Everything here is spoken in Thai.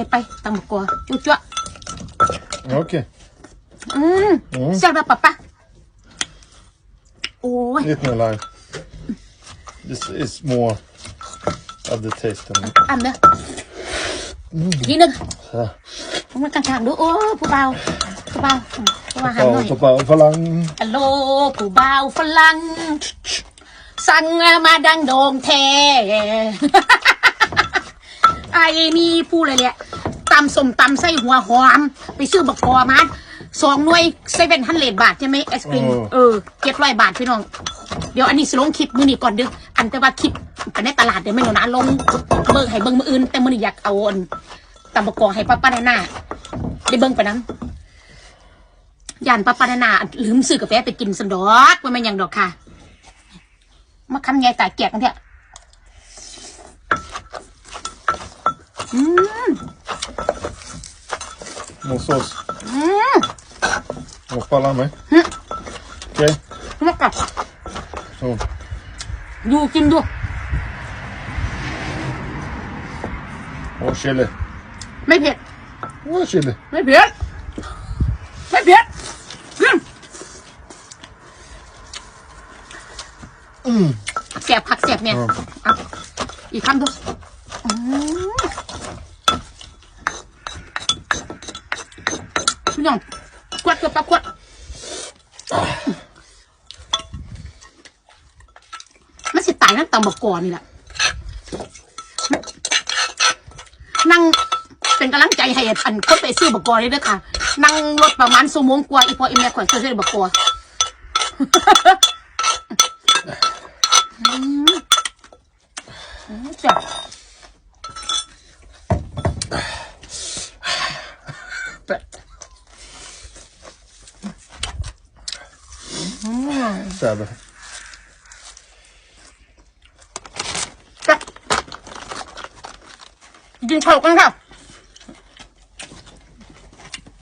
ได้ไปตำบักกัวจุ๊จ้ว Okay. อืมแซ่บแบบปะปะโอ้ย Lite mer lime. This is more of the taste than อันเด้อทีหนึง Så. มันกลางๆดูโอ้ผู้เบาผู้เบาผู้เบาหันหน่อย Bara, bara falang. ฮัลโหลผู้เบาฝรั่งสั่งมาดังโด่งแท้ไอ้นี่พูดเลยแหละตำสมตำไส้หัวหอม ไปซื้อบักกอมาสองหน่วยเซเว่นฮันเลดบาทใช่ไหมไอศครีมเออเออเจ็ดร้อยบาทพี่น้อง เดี๋ยวอันนี้สิลงคลิปมือนี้ก่อนเด้ออันแต่ว่าคลิปไปในตลาดเดี๋ยวไม่หนูนะลงเบิ่งให้เบิ่งมืออื่น แต่มือนี้อยากเอาอันตำบักกอให้ป้าป้านานาได้เบิ่งไปนั้นย่านป้าป้านานาลืมซื้อกาแฟไปกินสันดอกว่ามันหยังดอกค่ะมาคำใหญ่ตายแกกกันเถอะ อืม Någon sås? อืม Någon falang med? Mm. Okej. แล้วกับ Så. ดูกินดู Och chili. ไม่เผ็ด Och chili. ไม่เผ็ดไม่เผ็ดอืมแสบผักแสบเนี่ยอืมเอาอีกคำดูอืม พี่น้องกวดกวดปะกวดมันสิตายนั่งตำบักกอนี่แหละนั่งเป็นกำลังใจให้อันคนไปซื้อบักกอเลยด้อค่ะ นั่งรถประมาณชั่วโมงกว่าอีพออีเมียข่อยซื้อบักกอจ้ะ อืม Säve. จ้ะกินข้าวกันค่ะ